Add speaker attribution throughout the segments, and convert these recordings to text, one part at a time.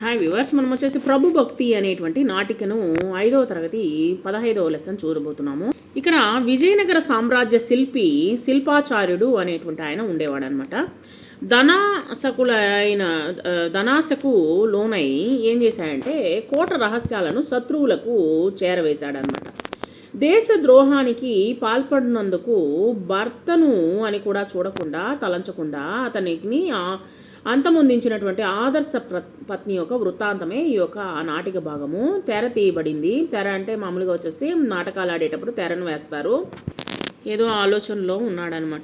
Speaker 1: Hi viewers మనం వచ్చేసి ప్రభు భక్తి అనేటువంటి నాటికను ఐదవ తరగతి పదహైదవ లెసన్ చూడబోతున్నాము. ఇక్కడ విజయనగర సామ్రాజ్య శిల్పి శిల్పాచార్యుడు అనేటువంటి ఆయన ఉండేవాడు అనమాట ధనాశకులైన ధనాశకు లోనై ఏం చేశాడంటే కోట రహస్యాలను శత్రువులకు చేరవేశాడనమాట దేశ ద్రోహానికి పాల్పడినందుకు భర్తను అని కూడా చూడకుండా తలంచకుండా అతనికి అంతమొందించినటువంటి ఆదర్శ పత్ని యొక్క వృత్తాంతమే ఈ యొక్క నాటిక భాగము. తెర తీయబడింది. తెర అంటే మామూలుగా వచ్చేసి నాటకాలు ఆడేటప్పుడు తెరను వేస్తారు. ఏదో ఆలోచనలో ఉన్నాడనమాట.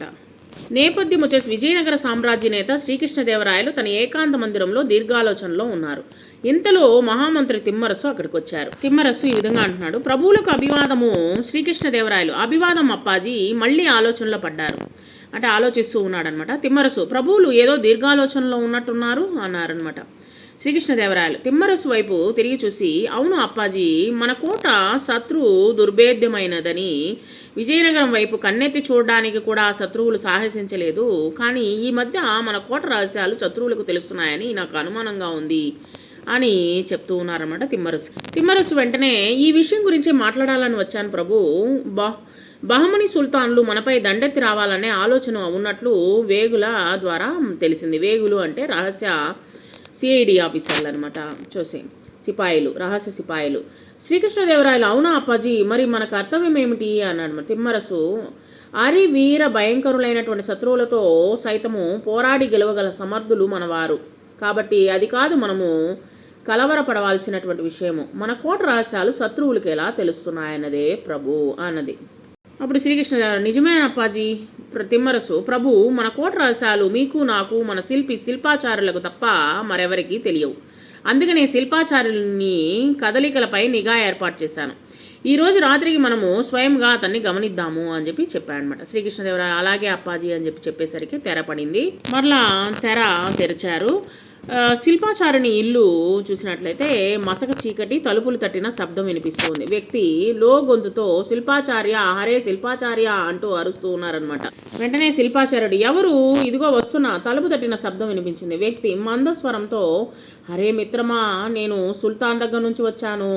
Speaker 1: నేపథ్యం వచ్చేసి విజయనగర సామ్రాజ్య నేత శ్రీకృష్ణదేవరాయలు తన ఏకాంత మందిరంలో దీర్ఘాలోచనలో ఉన్నారు. ఇంతలో మహామంత్రి తిమ్మరసు అక్కడికి వచ్చారు తిమ్మరసు ఈ విధంగా అంటున్నాడు ప్రభువులకు అభివాదము శ్రీకృష్ణదేవరాయలు. అభివాదం అప్పాజీ. మళ్ళీ ఆలోచనలో పడ్డారు. అంటే ఆలోచిస్తూ ఉన్నాడనమాట తిమ్మరసు ప్రభువులు ఏదో దీర్ఘాలోచనలో ఉన్నట్టున్నారు అన్నారనమాట శ్రీకృష్ణదేవరాయలు తిమ్మరసు వైపు తిరిగి చూసి అవును అప్పాజీ మన కోట శత్రు దుర్భేద్యమైనదని విజయనగరం వైపు కన్నెత్తి చూడడానికి కూడా శత్రువులు సాహసించలేదు. కానీ ఈ మధ్య మన కోట రహస్యాలు శత్రువులకు తెలుస్తున్నాయని నాకు అనుమానంగా ఉంది. అని చెప్తూ ఉన్నారన్నమాట తిమ్మరసు. తిమ్మరసు వెంటనే ఈ విషయం గురించి మాట్లాడాలని వచ్చాను ప్రభు. బా బహమని సుల్తాన్లు మనపై దండెత్తి రావాలనే ఆలోచన ఉన్నట్లు వేగుల ద్వారా తెలిసింది. వేగులు అంటే రహస్య సిఐడి ఆఫీసర్లు అనమాట చూసి సిపాయిలు రహస్య సిపాయిలు. శ్రీకృష్ణదేవరాయలు అవునా అప్పాజీ? మరి మన కర్తవ్యం ఏమిటి? అన్నాడు తిమ్మరసు. అరి వీర భయంకరులైనటువంటి శత్రువులతో సైతము పోరాడి గెలవగల సమర్థులు మనవారు. కాబట్టి అది కాదు మనము కలవరపడవలసినటువంటి విషయము. మన కోట రహస్యాలు శత్రువులకి ఎలా తెలుస్తున్నాయన్నదే ప్రభు అన్నది. అప్పుడు శ్రీకృష్ణదేవరాయలు నిజమే అప్పాజీ తిమ్మరసు ప్రభు మన కోట రహస్యాలు మీకు నాకు మన శిల్పి శిల్పాచారులకు తప్ప మరెవరికీ తెలియవు. అందుకనే శిల్పాచార్యుల్ని కదలికలపై నిఘా ఏర్పాటు చేశాను. ఈ రోజు రాత్రికి మనము స్వయంగా అతన్ని గమనిద్దాము అని చెప్పి చెప్పాడనమాట శ్రీకృష్ణదేవరాయలు అలాగే అప్పాజీ అని చెప్పి చెప్పేసరికి తెర పడింది. మరలా తెర తెరిచారు. శిల్పాచారిణి శిల్పాచారుని ఇల్లు చూసినట్లయితే మసక చీకటి తలుపులు తట్టిన శబ్దం వినిపిస్తుంది. వ్యక్తి లో గొంతుతో శిల్పాచార్య హరే శిల్పాచార్య అంటూ అరుస్తూ ఉన్నారనమాట వెంటనే శిల్పాచార్యుడు ఎవరు? ఇదిగో వస్తున్నా. తలుపు తట్టిన శబ్దం వినిపించింది. వ్యక్తి మందస్వరంతో హరే మిత్రమా నేను సుల్తాన్ దగ్గర నుంచి వచ్చాను.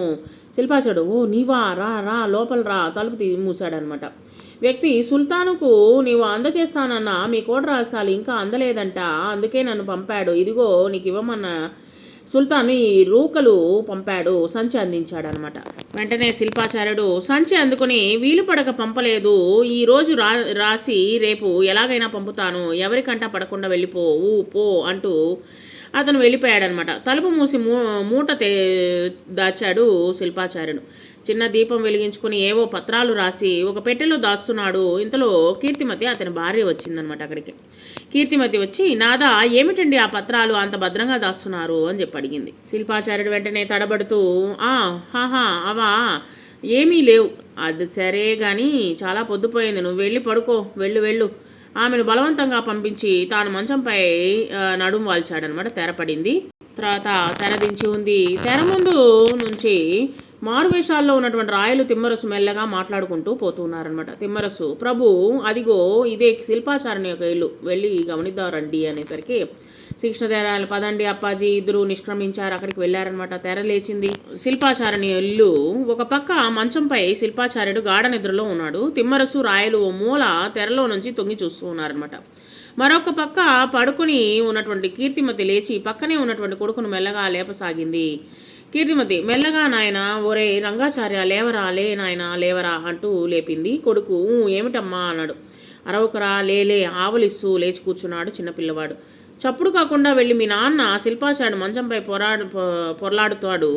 Speaker 1: శిల్పాచార్యుడు ఓ నీవా రా రా లోపల రా తలుపు తీ మూసాడనమాట వ్యక్తి సుల్తానుకు నీవు అందచేస్తానన్న మీ కోట రహస్యాలు ఇంకా అందలేదంట. అందుకే నన్ను పంపాడు. ఇదిగో నీకు ఇవ్వమన్న. సుల్తాను ఈ రూకలు పంపాడు. సంచి అందించాడు అనమాట వెంటనే శిల్పాచార్యుడు సంచి అందుకుని వీలు పడక పంపలేదు. ఈ రోజు రా రాసి రేపు ఎలాగైనా పంపుతాను. ఎవరికంటా పడకుండా వెళ్ళిపో ఊ పో అంటూ అతను వెళ్ళిపోయాడనమాట. తలుపు మూసి మూ మూట తే దాచాడు శిల్పాచార్యుడు. చిన్న దీపం వెలిగించుకుని ఏవో పత్రాలు రాసి ఒక పెట్టెలో దాస్తున్నాడు. ఇంతలో కీర్తిమతి అతని భార్య వచ్చిందనమాట అక్కడికి. కీర్తిమతి వచ్చి నాదా ఏమిటండి ఆ పత్రాలు? అంత భద్రంగా దాస్తున్నారు అని చెప్పి అడిగింది. శిల్పాచార్యుడు వెంటనే తడబడుతూ ఆ హాహా అవా? ఏమీ లేవు. అది సరే కానీ చాలా పొద్దుపోయింది. నువ్వు వెళ్ళి పడుకో. వెళ్ళు వెళ్ళు. ఆమెను బలవంతంగా పంపించి తాను మంచంపై నడుం వాల్చాడనమాట. తెరపడింది తర్వాత తెరదించి ఉంది. తెర ముందు నుంచి మారువేషాల్లో ఉన్నటువంటి రాయలు తిమ్మరసు మెల్లగా మాట్లాడుకుంటూ పోతున్నారనమాట. తిమ్మరసు ప్రభు అదిగో ఇదే శిల్పాచారుని యొక్క ఇల్లు. వెళ్ళి గమనిద్దారండి అనేసరికి శిక్షణ తేరాలి పదండి అప్పాజీ ఇద్దరు నిష్క్రమించారు అక్కడికి వెళ్ళారనమాట తెర లేచింది. శిల్పాచారిని ఇల్లు ఒక పక్క మంచంపై శిల్పాచార్యుడు గాఢ నిద్రలో ఉన్నాడు. తిమ్మరసు రాయలు ఓ మూల తెరలో నుంచి తొంగి చూస్తూ ఉన్నారనమాట మరొక పక్క పడుకుని ఉన్నటువంటి కీర్తిమతి లేచి పక్కనే ఉన్నటువంటి కొడుకును మెల్లగా లేపసాగింది. కీర్తిమతి మెల్లగా నాయన ఒరే రంగాచార్య లేవరా లే నాయన లేవరా అంటూ లేపింది. కొడుకు "ఊ, ఏమిటమ్మా అన్నాడు. అరవకురా లేలే ఆవలిస్తూ లేచి కూర్చున్నాడు చిన్నపిల్లవాడు. చప్పుడు కాకుండా వెళ్ళి మీ నాన్న శిల్పాచార్యుడు మంచంపై పొరాడు పొరలాడుతాడు.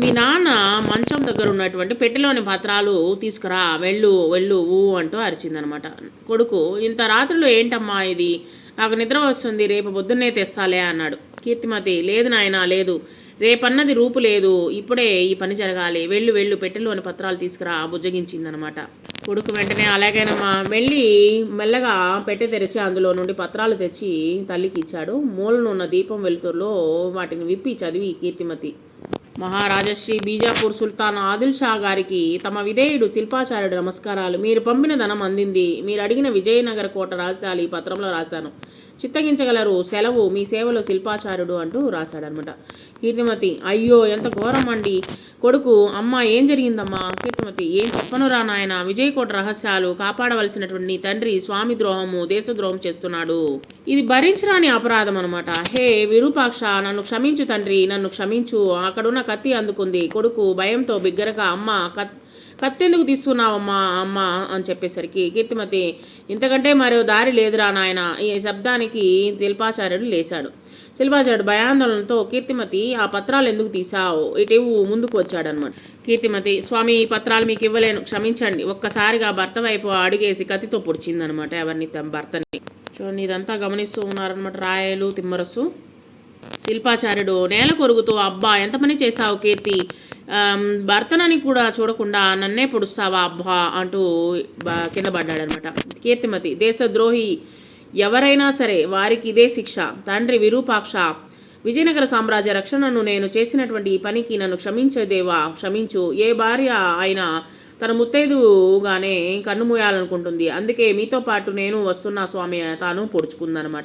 Speaker 1: మీ నాన్న మంచం దగ్గర ఉన్నటువంటి పెట్టెలోని పత్రాలు తీసుకురా వెళ్ళు వెళ్ళు ఊ అంటూ అరిచిందనమాట. కొడుకు ఇంత రాత్రిలో ఏంటమ్మా ఇది? నాకు నిద్ర వస్తుంది రేపు పొద్దున్నే తెస్తాలే అన్నాడు. కీర్తిమతి లేదు నాయనా లేదు. రేపన్నది రూపు లేదు. ఇప్పుడే ఈ పని జరగాలి. వెళ్ళు వెళ్ళు పెట్టెలోని పత్రాలు తీసుకురా బుజ్జగించిందనమాట. కొడుకు వెంటనే అలాగేనమ్మా. వెళ్ళి మెల్లగా పెట్టె తెరిచి అందులో నుండి పత్రాలు తెచ్చి తల్లికి ఇచ్చాడు. మూలనున్న దీపం వెలుతురులో వాటిని విప్పి చదివి కీర్తిమతి. మహారాజశ్రీ బీజాపూర్ సుల్తాన్ ఆదిల్ షా గారికి తమ విధేయుడు శిల్పాచార్యుడు నమస్కారాలు. మీరు పంపిన ధనం అందింది. మీరు అడిగిన విజయనగర కోట రాశాలి. ఈ పత్రంలో రాశాను. చిత్తగించగలరు. సెలవు మీ సేవలో శిల్పాచార్యుడు అంటూ రాశాడనమాట కీర్తిమతి అయ్యో ఎంత ఘోరం అండి కొడుకు అమ్మ ఏం జరిగిందమ్మా? కీర్తిమతి ఏం చెప్పనురా నాయన. విజయకోట రహస్యాలు కాపాడవలసినటువంటి నీ తండ్రి స్వామి ద్రోహము దేశద్రోహం చేస్తున్నాడు. ఇది భరించరాని అపరాధం అనమాట హే విరూపాక్ష నన్ను క్షమించు తండ్రి నన్ను క్షమించు. అక్కడున్న కత్తి అందుకుంది. కొడుకు భయంతో బిగ్గరగా అమ్మ కత్ కత్తెందుకు తీసుకున్నావమ్మా అమ్మ అని చెప్పేసరికి కీర్తిమతి ఇంతకంటే మరో దారి లేదురా నాయన. ఈ శబ్దానికి శిల్పాచార్యుడు లేశాడు. శిల్పాచార్యుడు భయాందోళనతో కీర్తిమతి ఆ పత్రాలు ఎందుకు తీసావు ఇటు ముందుకు వచ్చాడనమాట కీర్తిమతి స్వామి ఈ పత్రాలు మీకు ఇవ్వలేను. క్షమించండి. ఒక్కసారిగా భర్త వైపు అడిగేసి కత్తితో పొడిచిందనమాట ఎవరిని తమ భర్తని. చూడండి ఇదంతా గమనిస్తూ ఉన్నారనమాట రాయలు తిమ్మరసు. శిల్పాచార్యుడు నేల కొరుగుతూ అబ్బా ఎంత పని చేశావు కీర్తి? భర్తనని కూడా చూడకుండా నన్నే పొడుస్తావా అబ్బా అంటూ బా- కింద పడ్డాడనమాట. కీర్తిమతి దేశద్రోహి ఎవరైనా సరే వారికి ఇదే శిక్ష. తండ్రి విరూపాక్ష. విజయనగర సామ్రాజ్య రక్షణను నేను చేసినటువంటి ఈ పనికి నన్ను క్షమించేదేవా క్షమించు. ఏ భార్య అయినా తన ముత్తైదుగానే కన్ను మూయాలనుకుంటుంది. అందుకే మీతో పాటు నేను వస్తున్నా స్వామి తాను పొడుచుకుందనమాట.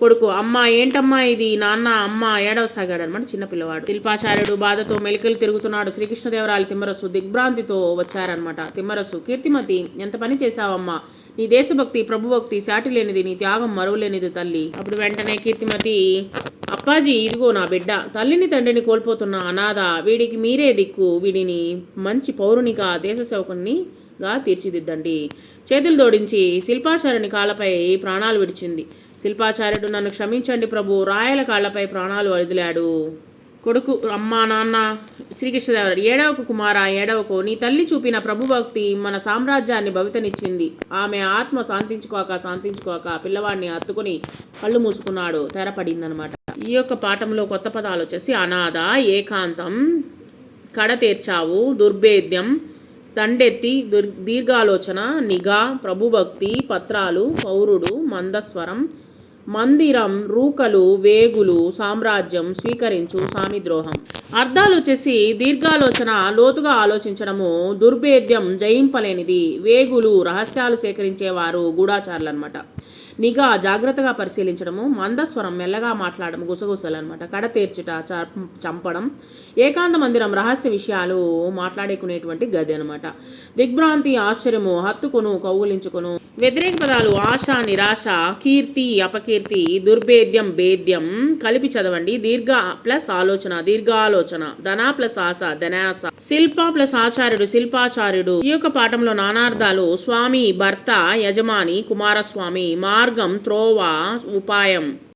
Speaker 1: కొడుకు అమ్మ ఏంటమ్మా ఇది? నాన్న అమ్మ ఏడవసాగాడు అనమాట చిన్నపిల్లవాడు. శిల్పాచార్యుడు బాధతో మెలికలు తిరుగుతున్నాడు. శ్రీకృష్ణదేవరాయలు తిమ్మరసు దిగ్భ్రాంతితో వచ్చారనమాట. తిమ్మరసు కీర్తిమతి ఎంత పని చేశావమ్మా? నీ దేశభక్తి ప్రభుభక్తి సాటి లేనిది నీ త్యాగం మరువలేనిది తల్లి. అప్పుడు వెంటనే కీర్తిమతి అప్పాజీ ఇదిగో నా బిడ్డ తల్లిని తండ్రిని కోల్పోతున్న అనాథ వీడికి మీరే దిక్కు వీడిని మంచి పౌరునిగా దేశ సేవకునిగా తీర్చిదిద్దండి. చేతులు జోడించి శిల్పాచార్యుని కాళ్ళపై ప్రాణాలు విడిచింది. శిల్పాచార్యుడు నన్ను క్షమించండి ప్రభు రాయల కాళ్ళపై ప్రాణాలు వదిలాడు కొడుకు అమ్మా నాన్న శ్రీకృష్ణదేవరాడు ఏడవకు కుమార ఏడవకు నీ తల్లి చూపిన ప్రభుభక్తి మన సామ్రాజ్యాన్ని భవితనిచ్చింది. ఆమె ఆత్మ శాంతించుకోక శాంతించుకోక పిల్లవాడిని హత్తుకుని కళ్ళు మూసుకున్నాడు. తెరపడిందనమాట. ఈ యొక్క పాఠంలో కొత్త పదాలు వచ్చేసి అనాథ ఏకాంతం కడ తీర్చావు దుర్భేద్యం దండెత్తి దుర్ దీర్ఘాలోచన నిఘా ప్రభుభక్తి పత్రాలు పౌరుడు మందస్వరం మందిరం రూకలు వేగులు సామ్రాజ్యం స్వీకరించు సామిద్రోహం. అర్థాలు వచ్చేసి దీర్ఘాలోచన లోతుగా ఆలోచించడము దుర్భేద్యం జయింపలేనిది. వేగులు రహస్యాలు సేకరించేవారు గూఢాచారులు అనమాట నిఘా జాగ్రత్తగా పరిశీలించడము మందస్వరం మెల్లగా మాట్లాడడం గుసగుసలు అనమాట కడ తీర్చుట చంపడం ఏకాంత మందిరం రహస్య విషయాలు మాట్లాడేకునేటువంటి గది అనమాట దిగ్భ్రాంతి ఆశ్చర్యము హత్తుకును కౌగులించుకును. వ్యతిరేక పదాలు ఆశ నిరాశ కీర్తి అపకీర్తి దుర్భేద్యం భేద్యం కలిపి చదవండి. దీర్ఘ ప్లస్ ఆలోచన దీర్ఘాలోచన ధన ప్లస్ ఆశ ధనాస శిల్ప ప్లస్ ఆచార్యుడు శిల్పాచార్యుడు. ఈ యొక్క పాఠంలో నానార్థాలు స్వామి భర్త యజమాని కుమారస్వామి మార్గం త్రోవ ఉపాయం.